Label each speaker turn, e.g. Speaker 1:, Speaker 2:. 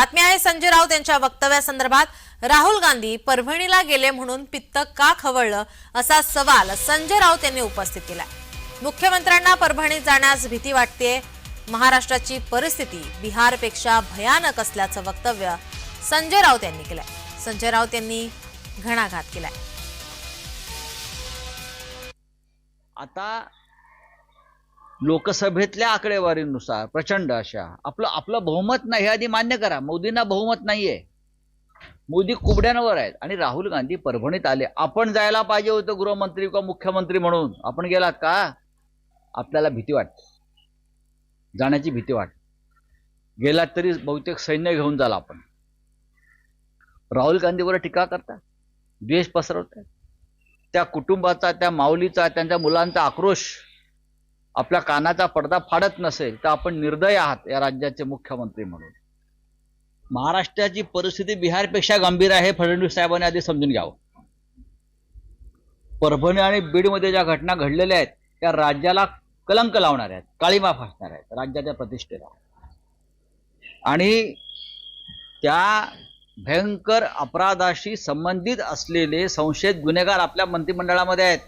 Speaker 1: बातमी आहे संजय राऊत यांच्या वक्तव्यासंदर्भात राहुल गांधी परभणीला गेले म्हणून पित्त का खवळलं असा सवाल संजय राऊत यांनी उपस्थित केलाय. मुख्यमंत्र्यांना परभणीत जाण्यास भीती वाटते महाराष्ट्राची परिस्थिती बिहारपेक्षा भयानक असल्याचं वक्तव्य संजय राऊत यांनी केलंय. संजय राऊत यांनी घणाघात केलाय.
Speaker 2: आता लोकसभेतल्या आकडेवारीनुसार प्रचंड अशा. आपलं आपलं बहुमत नाही हे आधी मान्य करा. मोदींना बहुमत नाहीये. मोदी कुबड्यांवर आहेत. आणि राहुल गांधी परभणीत आले. आपण जायला पाहिजे होतं गृहमंत्री किंवा मुख्यमंत्री म्हणून. आपण गेलात का? आपल्याला भीती वाटते. जाण्याची भीती वाटते. गेलात तरी बहुतेक सैन्य घेऊन जाला आपण. राहुल गांधीवर टीका करता द्वेष पसरवतात. त्या कुटुंबाचा त्या माऊलीचा त्यांच्या मुलांचा आक्रोश आपल्या कानाचा पडदा फाडत नसेल तर आपण निर्दय आहात या राज्याचे मुख्यमंत्री म्हणून. महाराष्ट्राची परिस्थिती बिहारपेक्षा गंभीर आहे फडणवीस साहेबांनी आधी समजून घ्यावं. परभणी आणि बीडमध्ये ज्या घटना घडलेल्या आहेत त्या राज्याला कलंक लावणार आहेत काळीमा फासणार आहेत राज्याच्या प्रतिष्ठेला. आणि त्या भयंकर अपराधाशी संबंधित असलेले संशयित गुन्हेगार आपल्या मंत्रिमंडळामध्ये आहेत.